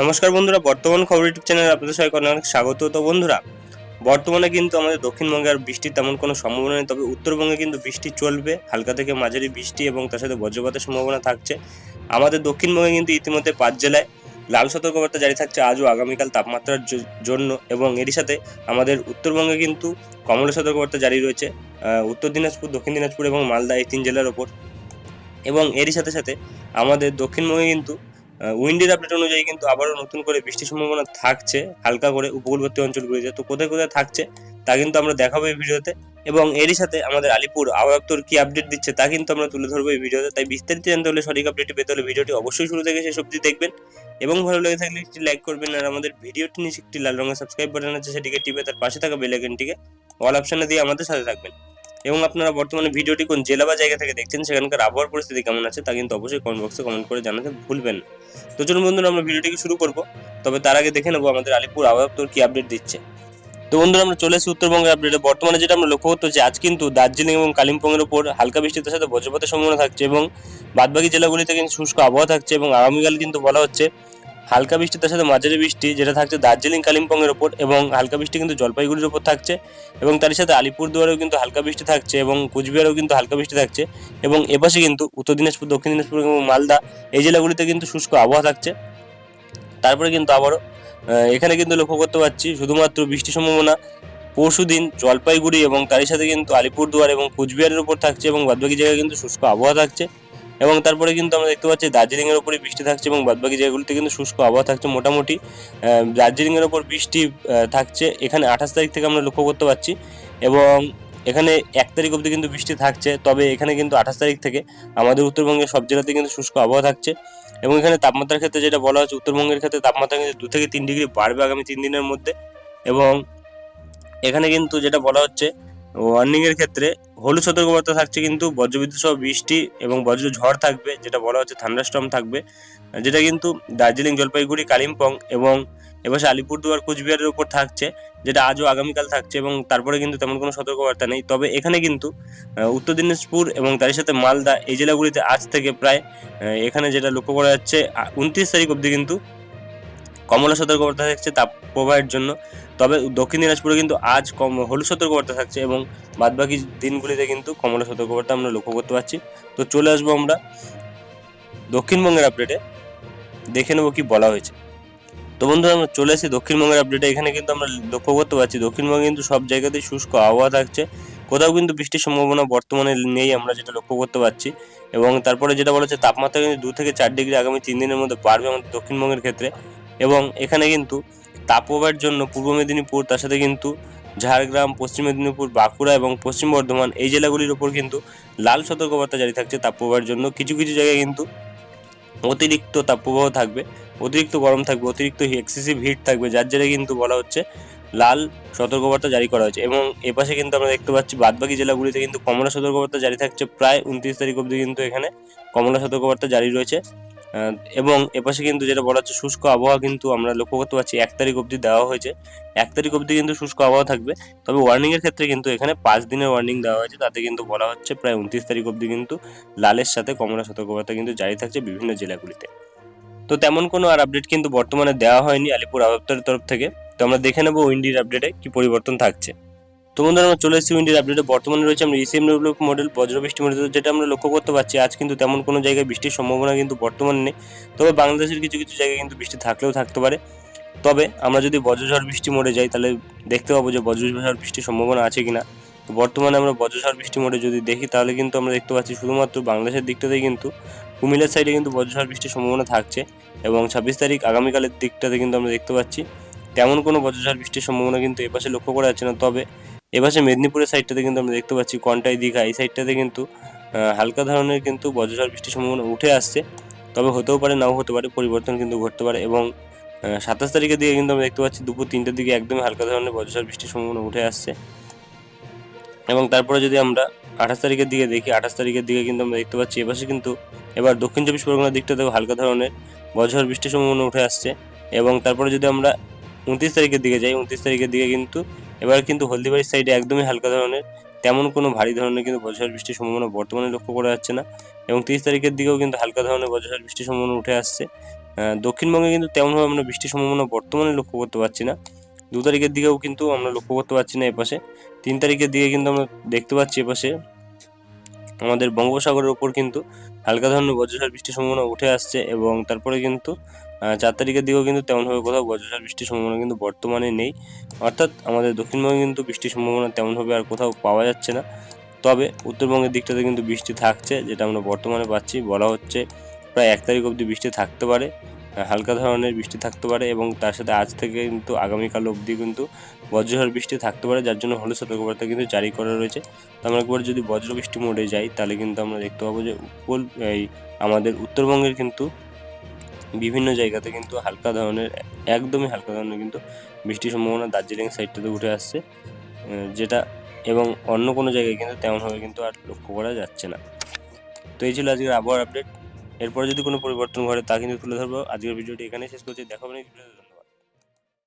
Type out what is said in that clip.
নমস্কার বন্ধুরা, বর্তমান খবর ইউটিউব চ্যানেলে আপনাদের সবাইকে অনেক স্বাগত। তো বন্ধুরা, বর্তমানে কিন্তু আমাদের দক্ষিণবঙ্গে আর বৃষ্টির তেমন কোনো সম্ভাবনা নেই, তবে উত্তরবঙ্গে কিন্তু বৃষ্টি চলবে। হালকা থেকে মাঝারি বৃষ্টি এবং তার সাথে বজ্রপাতের সম্ভাবনা থাকছে। আমাদের দক্ষিণবঙ্গে কিন্তু ইতিমধ্যে পাঁচ জেলায় লাল সতর্কবার্তা জারি থাকছে আজও আগামীকাল তাপমাত্রার জন্য এবং এরই সাথে আমাদের উত্তরবঙ্গে কিন্তু কমলা সতর্কবার্তা জারি রয়েছে উত্তর দিনাজপুর, দক্ষিণ দিনাজপুর এবং মালদা এই তিন জেলার ওপর। এবং এরই সাথে সাথে আমাদের দক্ষিণবঙ্গে কিন্তু উইন্ডের আপডেট অনুযায়ী কিন্তু আবারও নতুন করে বৃষ্টির সম্ভাবনা থাকছে, হালকা করে উপকূলবর্তী অঞ্চলগুলিতে তো কোথায় কোথায় থাকছে, তা কিন্তু আমরা দেখাবো এই ভিডিওতে। এবং এরই সাথে আমাদের আলিপুর আবহাওয়া কি আপডেট দিচ্ছে তা কিন্তু আমরা তুলে ধরবো এই ভিডিওতে। তাই বিস্তারিত জানতে হলে সঠিক আপডেটটি পেতে হলে ভিডিওটি অবশ্যই শুরু থেকে শেষ অবধি দেখবেন। এবং ভালো লেগে থাকলে একটি লাইক করবেন আর আমাদের ভিডিওটি নিচে একটি লাল রঙের সাবস্ক্রাইব বাটন আছে, সেটিকে টিপে তার পাশে থাকা বেল আইকনটিকে অল অপশনে দিয়ে আমাদের সাথে থাকবেন। এবং আপনারা বর্তমানে ভিডিওটি কোন জেলা বা জায়গা থেকে দেখছেন, সেখানকার আবহাওয়ার পরিস্থিতি কেমন আছে তা কিন্তু অবশ্যই কমেন্ট বক্সে কমেন্ট করে জানাতে ভুলবেন তো চলুন বন্ধুরা, আমরা ভিডিওটিকে শুরু করব। তবে তার আগে দেখে নেব আমাদের আলিপুর আবহাওয়া দপ্তর কি আপডেট দিচ্ছে। তো বন্ধুরা, আমরা চলে এসেছি উত্তরবঙ্গের আপডেটে বর্তমানে যেটা আমরা লক্ষ্য করতে আজ কিন্তু দার্জিলিং এবং কালিম্পংয়ের উপর হালকা বৃষ্টির সাথে বজ্রপাতের সম্ভাবনা থাকছে এবং বাদবাকি জেলাগুলিতে কিন্তু শুষ্ক আবহাওয়া থাকছে এবং আগামীকাল কিন্তু বলা হচ্ছে হালকা বৃষ্টি, তার সাথে মাঝারি বৃষ্টি যেটা থাকছে দার্জিলিং, কালিম্পংয়ের ওপর এবং হালকা বৃষ্টি কিন্তু জলপাইগুড়ির ওপর থাকছে এবং তার সাথে আলিপুরদুয়ারেও কিন্তু হালকা বৃষ্টি থাকছে এবং কুচবিহারেও কিন্তু হালকা বৃষ্টি থাকছে এবং এপাশে কিন্তু উত্তর দিনাজপুর, দক্ষিণ দিনাজপুর এবং মালদা এই জেলাগুলিতে কিন্তু শুষ্ক আবহাওয়া থাকছে। তারপরে কিন্তু আবারও এখানে কিন্তু লক্ষ্য করতে পারছি শুধুমাত্র বৃষ্টির সম্ভাবনা পরশু দিন জলপাইগুড়ি এবং তারই সাথে কিন্তু আলিপুরদুয়ার এবং কুচবিহারের উপর থাকছে এবং বাদবাকি জায়গায় কিন্তু শুষ্ক আবহাওয়া থাকছে। এবং তারপরে কিন্তু আমরা দেখতে পাচ্ছি দার্জিলিং এর উপরে বৃষ্টি থাকছে এবং বাদবাকি জায়গাগুলিতে কিন্তু শুষ্ক আবহাওয়া থাকছে মোটামুটি। দার্জিলিং এর উপর বৃষ্টি থাকছে। এখানে আঠাশ তারিখ থেকে আমরা লক্ষ্য করতে পারছি এবং এখানে এক তারিখ অবধি কিন্তু বৃষ্টি থাকছে। তবে এখানে কিন্তু আঠাশ তারিখ থেকে আমাদের উত্তরবঙ্গের সব জেলাতে কিন্তু শুষ্ক আবহাওয়া থাকছে এবং এখানে তাপমাত্রার ক্ষেত্রে যেটা বলা হচ্ছে, উত্তরবঙ্গের ক্ষেত্রে তাপমাত্রা কিন্তু দু থেকে তিন ডিগ্রি বাড়বে আগামী তিন দিনের মধ্যে এবং এখানে কিন্তু যেটা বলা হচ্ছে ওয়ার্নিং এর ক্ষেত্রে হলুদ সতর্কবার্তা থাকছে কিন্তু বজ্রবিদ্যুৎ সহ বৃষ্টি এবং বজ্র ঝড় থাকবে, যেটা বলা হচ্ছে থান্ডারস্টর্ম থাকবে, যেটা কিন্তু দার্জিলিং, জলপাইগুড়ি, কালিম্পং এবং এপাশে আলিপুরদুয়ার, কুচবিহারের উপর থাকছে, যেটা আজও আগামীকাল থাকছে এবং তারপরে কিন্তু তেমন কোনো সতর্কবার্তা নেই। তবে এখানে কিন্তু উত্তর দিনাজপুর এবং তার সাথে মালদা এই জেলাগুলিতে আজ থেকে প্রায় এখানে যেটা লক্ষ্য করা যাচ্ছে উনত্রিশ তারিখ অবধি কিন্তু কমলা সতর্কবার্তা থাকছে তাপ প্রবাহের জন্য। তবে দক্ষিণ দিনাজপুরে কিন্তু আজ কম, হলুদ সতর্কবার্তা থাকছে এবং বাদবাকি দিনগুলিতে কিন্তু কমলা সতর্কবার্তা আমরা লক্ষ্য করতে পারছি। তো চলে আসব আমরা দক্ষিণবঙ্গের আপডেটে দেখে নেব কি বলা হয়েছে। তো বন্ধুরা, আমরা চলে এসেছি দক্ষিণবঙ্গের আপডেটে এখানে কিন্তু আমরা লক্ষ্য করতে পারছি, দক্ষিণবঙ্গে কিন্তু সব জায়গাতেই শুষ্ক আবহাওয়া থাকছে। কোথাও কিন্তু বৃষ্টির সম্ভাবনা বর্তমানে নেই, আমরা যেটা লক্ষ্য করতে পারছি। এবং তারপরে যেটা বলা হচ্ছে, তাপমাত্রা কিন্তু দু থেকে চার ডিগ্রি আগামী তিন দিনের মধ্যে বাড়বে আমাদের দক্ষিণবঙ্গের ক্ষেত্রে। এবং এখানে কিন্তু তাপপ্রবাহের জন্য পূর্ব মেদিনীপুর, তার সাথে কিন্তু ঝাড়গ্রাম, পশ্চিম মেদিনীপুর, বাঁকুড়া এবং পশ্চিম বর্ধমান এই জেলাগুলির ওপর কিন্তু লাল সতর্কবার্তা জারি থাকছে তাপপ্রবাহের জন্য। কিছু কিছু জায়গায় কিন্তু অতিরিক্ত তাপপ্রবাহ থাকবে, অতিরিক্ত গরম থাকবে, অতিরিক্ত এক্সেসিভ হিট থাকবে, যার জেরে কিন্তু বলা হচ্ছে লাল সতর্কবার্তা জারি করা হয়েছে এবং এপাশে কিন্তু আমরা দেখতে পাচ্ছি বাদবাকি জেলাগুলিতে কিন্তু কমলা সতর্কবার্তা জারি থাকছে। প্রায় উনত্রিশ তারিখ অবধি কিন্তু এখানে কমলা সতর্কবার্তা জারি রয়েছে। এবং এপাশে কিন্তু যেটা বলা হচ্ছে শুষ্ক আবহাওয়া কিন্তু আমরা লক্ষ্য করতে পারছি, এক তারিখ অবধি দেওয়া হয়েছে। এক তারিখ অবধি কিন্তু শুষ্ক আবহাওয়া থাকবে। তবে ওয়ার্নিং এর ক্ষেত্রে কিন্তু এখানে পাঁচ দিনের ওয়ার্নিং দেওয়া হয়েছে। তাতে কিন্তু বলা হচ্ছে প্রায় উনত্রিশ তারিখ অবধি কিন্তু লালের সাথে কমলা সতর্কবার্তা কিন্তু জারি থাকছে বিভিন্ন জেলাগুলিতে। তো তেমন কোনো আর আপডেট কিন্তু বর্তমানে দেওয়া হয়নি আলিপুর আবহাওয়া দপ্তরের তরফ থেকে। তো আমরা দেখে নেব উইন্ডির আপডেটে কি পরিবর্তন থাকছে। তো বন্ধুরা, আমরা চলে এসেছি উইন্ডির আপডেটে বর্তমানে রয়েছে আমরা ইসিএম ডেভেলপ মডেল বজ্রবৃষ্টি মডেল যেটা আমরা লক্ষ্য করতে পারছি, আজ কিন্তু তেমন কোনো জায়গায় বৃষ্টির সম্ভাবনা কিন্তু বর্তমানে নেই। তবে বাংলাদেশের কিছু কিছু জায়গায় কিন্তু বৃষ্টি থাকলেও থাকতে পারে। তবে আমরা যদি বজ্রঝড় বৃষ্টি মোড়ে যাই, তাহলে দেখতে পাবো যে বজ্রঝড় বৃষ্টির সম্ভাবনা আছে কিনা। তো বর্তমানে আমরা বজ্রঝড় বৃষ্টি মোড়ে যদি দেখি, তাহলে কিন্তু আমরা দেখতে পাচ্ছি শুধুমাত্র বাংলাদেশের দিকটাতেই কিন্তু, কুমিল্লার সাইডে কিন্তু বজ্রঝড় বৃষ্টির সম্ভাবনা থাকছে। এবং ছাব্বিশ তারিখ আগামীকালের দিকটাতে কিন্তু আমরা দেখতে পাচ্ছি, তেমন কোনো বজ্রঝড় বৃষ্টির সম্ভাবনা কিন্তু এপাশে লক্ষ্য করা যাচ্ছে না। তবে এপাশে মেদিনীপুরের সাইডটাতে কিন্তু আমরা দেখতে পাচ্ছি কন্টাই দীঘা। এই সাইডটাতে কিন্তু হালকা ধরনের কিন্তু বজ্রঝড় বৃষ্টির সম্ভাবনা উঠে আসছে। তবে হতেও পারে, নাও হতে পারে, পরিবর্তন কিন্তু ঘটতে পারে এবং সাতাশ তারিখের দিকে কিন্তু আমরা দেখতে পাচ্ছি দুপুর তিনটের দিকে একদমই হালকা ধরনের বজ্রঝড় বৃষ্টির সম্ভাবনা উঠে আসছে। এবং তারপরে যদি আমরা আঠাশ তারিখের দিকে দেখি, আঠাশ তারিখের দিকে কিন্তু আমরা দেখতে পাচ্ছি এপাশে কিন্তু এবার দক্ষিণ চব্বিশ পরগনার দিকটাতেও হালকা ধরনের বজ্রঝড় বৃষ্টির সম্ভাবনা উঠে আসছে। এবং তারপরে যদি আমরা উনত্রিশ তারিখের দিকে যাই, উনত্রিশ তারিখের দিকে কিন্তু এবার কিন্তু হলদিবাড়ির সাইডে একদমই হালকা ধরনের, তেমন কোনো ভারী ধরনের কিন্তু বজ্রঝড় বৃষ্টির সম্ভাবনা বর্তমানে লক্ষ্য করা যাচ্ছে না। এবং তিরিশ তারিখের দিকেও কিন্তু হালকা ধরনের বজ্রঝড় বৃষ্টির সম্ভাবনা উঠে আসছে। দক্ষিণবঙ্গে কিন্তু তেমনভাবে আমরা বৃষ্টির সম্ভাবনা বর্তমানে লক্ষ্য করতে পারছি না। দু তারিখের দিকেও কিন্তু আমরা লক্ষ্য করতে পারছি না এপাশে। তিন তারিখের দিকে কিন্তু আমরা দেখতে পাচ্ছি এপাশে আমাদের বঙ্গোপসাগরের ওপর কিন্তু হালকা ধরনের বজ্রঝড় বৃষ্টির সম্ভাবনা উঠে আসছে এবং তারপরে কিন্তু চার তারিখের দিকেও কিন্তু তেমনভাবে কোথাও বজ্রঝড় বৃষ্টির সম্ভাবনা কিন্তু বর্তমানে নেই। অর্থাৎ আমাদের দক্ষিণবঙ্গে কিন্তু বৃষ্টির সম্ভাবনা তেমনভাবে আর কোথাও পাওয়া যাচ্ছে না। তবে উত্তরবঙ্গের দিকটাতে কিন্তু বৃষ্টি থাকছে, যেটা আমরা বর্তমানে পাচ্ছি। বলা হচ্ছে প্রায় এক তারিখ অবধি বৃষ্টি থাকতে পারে। হালকা ধরনের বৃষ্টি থাকতে পারে এবং তার সাথে আজ থেকে কিন্তু আগামীকাল অবধি কিন্তু বজ্রঝড় বৃষ্টি থাকতে পারে, যার জন্য হলুদ সতর্কবার্তা কিন্তু জারি করা রয়েছে। তো আমরা একবার যদি বজ্র বৃষ্টি মোডে যাই, তাহলে কিন্তু আমরা দেখতে পাবো যে উপকূল, এই আমাদের উত্তরবঙ্গের কিন্তু বিভিন্ন জায়গাতে কিন্তু হালকা ধরনের, একদমই হালকা ধরনের কিন্তু বৃষ্টির সম্ভাবনা দার্জিলিং সাইডটাতে উঠে আসছে, যেটা এবং অন্য কোনো জায়গায় কিন্তু তেমনভাবে কিন্তু আর লক্ষ্য করা যাচ্ছে না। তো এই ছিল আজকের আবহাওয়ার আপডেট এরপরে যদি কোনো পরিবর্তন ঘটে, তা কিন্তু তুলে ধরবো। আজকের ভিডিওটি এখানে শেষ করছি। দেখো নেক্সট ভিডিওতে